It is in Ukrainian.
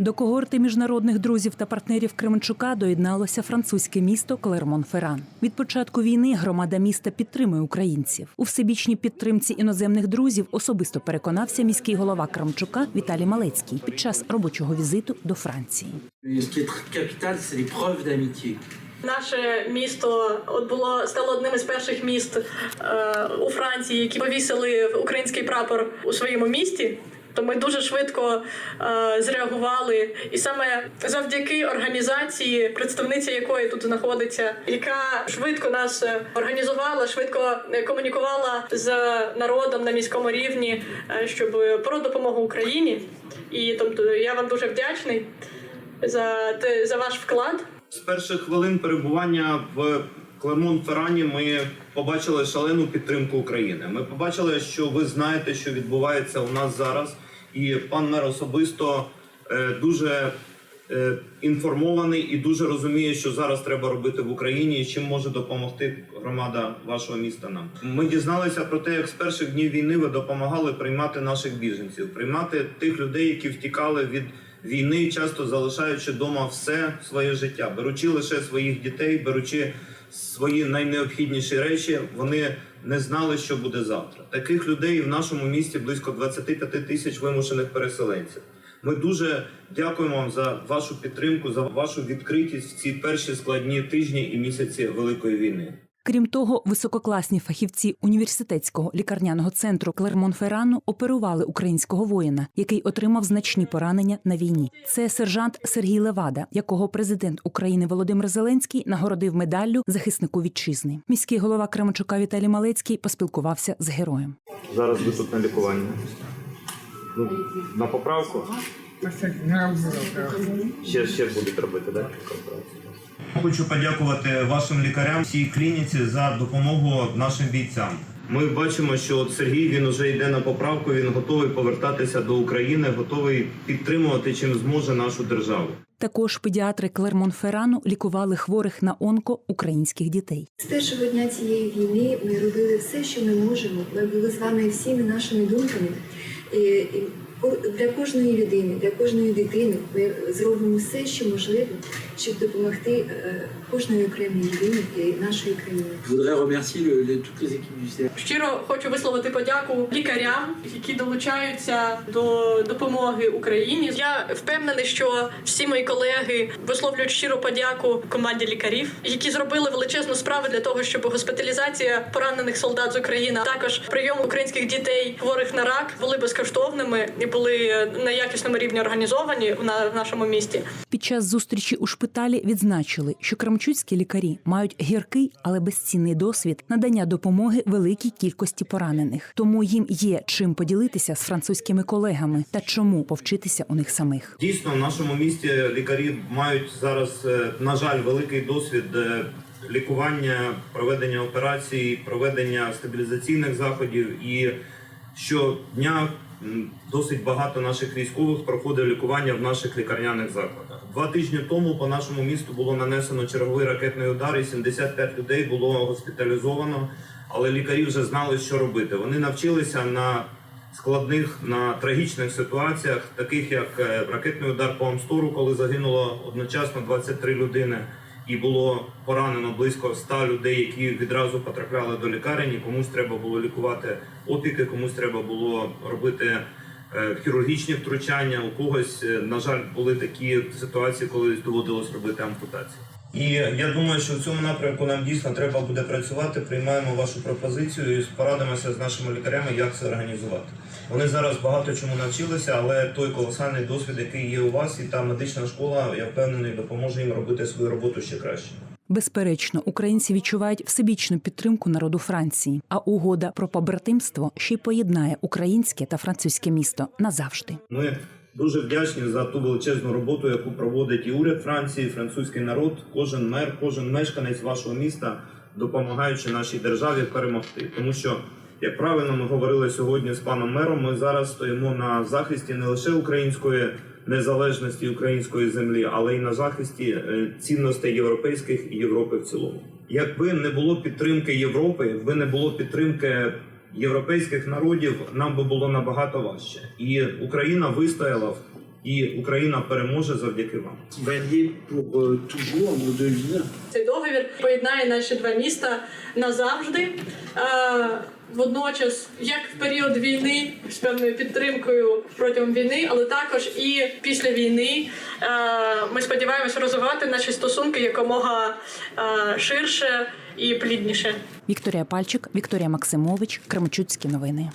До когорти міжнародних друзів та партнерів Кременчука доєдналося французьке місто Клермон-Ферран. Від початку війни громада міста підтримує українців. У всебічній підтримці іноземних друзів особисто переконався міський голова Кременчука Віталій Малецький під час робочого візиту до Франції. Les preuves d'amitié. Наше місто от було стало одним із перших міст е, у Франції, які повісили український прапор у своєму місті. То ми дуже швидко е, зреагували, і саме завдяки організації, представниця якої тут знаходиться, яка швидко нас е, організувала, швидко е, комунікувала з народом на міському рівні, е, щоб про допомогу Україні. І тобто я вам дуже вдячний за те за ваш вклад. З перших хвилин перебування в Клермон-Феррані ми побачили шалену підтримку України. Ми побачили, що ви знаєте, що відбувається у нас зараз, і пан мер особисто е, дуже е, інформований і дуже розуміє, що зараз треба робити в Україні і чим може допомогти громада вашого міста нам. Ми дізналися про те, як з перших днів війни ви допомагали приймати наших біженців, приймати тих людей, які втікали від війни, часто залишаючи вдома все своє життя, беручи лише своїх дітей, беручи свої найнеобхідніші речі, вони не знали, що буде завтра. Таких людей в нашому місті близько 25 тисяч вимушених переселенців. Ми дуже дякуємо вам за вашу підтримку, за вашу відкритість в ці перші складні тижні і місяці великої війни. Крім того, висококласні фахівці університетського лікарняного центру Клермон-Феррану оперували українського воїна, який отримав значні поранення на війні. Це сержант Сергій Левада, якого президент України Володимир Зеленський нагородив медаллю захиснику вітчизни. Міський голова Кременчука Віталій Малецький поспілкувався з героєм. Зараз ви тут на лікуванні. Ну, на поправку ще, ще будуть робити, так? Хочу подякувати вашим лікарям всій клініці за допомогу нашим бійцям. Ми бачимо, що от Сергій він вже йде на поправку. Він готовий повертатися до України, готовий підтримувати чим зможе нашу державу. Також педіатри Клермон-Феррану лікували хворих на онко українських дітей. З першого дня цієї війни ми робили все, що ми можемо. Ми були з вами всіми нашими думками. І, для кожної людини, для кожної дитини ми зробимо все, що можливо, щоб допомогти е, кожної окремій людині і нашої країни. Щиро хочу висловити подяку лікарям, які долучаються до допомоги Україні. Я впевнений, що всі мої колеги висловлюють щиру подяку команді лікарів, які зробили величезну справу для того, щоб госпіталізація поранених солдат з України, також прийом українських дітей хворих на рак були безкоштовними і були на якісному рівні організовані в нашому місті. Під час зустрічі у шпиталі відзначили, що крамчуцькі лікарі мають гіркий, але безцінний досвід надання допомоги великій кількості поранених. Тому їм є чим поділитися з французькими колегами та чому повчитися у них самих. Дійсно, в нашому місті лікарі мають зараз, е, на жаль, великий досвід е, лікування, проведення операцій, проведення стабілізаційних заходів. І щодня досить багато наших військових проходить лікування в наших лікарняних закладах. Два тижні тому по нашому місту було нанесено черговий ракетний удар, і 75 людей було госпіталізовано. Але лікарі вже знали, що робити. Вони навчилися на складних на трагічних ситуаціях, таких як е, ракетний удар по Амстору, коли загинуло одночасно 23 людини, і було поранено близько 100 людей, які відразу потрапляли до лікарень. Комусь треба було лікувати опіки, комусь треба було робити хірургічні втручання. У когось, е, на жаль, були такі ситуації, коли доводилось робити ампутацію. І я думаю, що в цьому напрямку нам дійсно треба буде працювати. Приймаємо вашу пропозицію і порадимося з нашими лікарями, як це організувати. Вони зараз багато чому навчилися, але той колосальний досвід, який є у вас, і та медична школа, я впевнений, допоможе їм робити свою роботу ще краще. Безперечно, українці відчувають всебічну підтримку народу Франції, а угода про побратимство ще й поєднає українське та французьке місто назавжди. Ми дуже вдячні за ту величезну роботу, яку проводить і уряд Франції, і французький народ, кожен мер, кожен мешканець вашого міста, допомагаючи нашій державі перемогти. Тому що, як правильно ми говорили сьогодні з паном мером, ми зараз стоїмо на захисті не лише української незалежності української землі, але й на захисті е, цінностей європейських і Європи в цілому. Якби не було підтримки Європи, якби не було підтримки європейських народів, нам би було набагато важче. І Україна вистояла в і Україна переможе завдяки вам. Valier pour toujours nos deux villes. Цей договір поєднає наші два міста назавжди. Водночас, як в період війни з певною підтримкою протягом війни, але також і після війни е, ми сподіваємося розвивати наші стосунки якомога е, ширше і плідніше. Вікторія Пальчик, Вікторія Максимович, Кремчуцькі новини.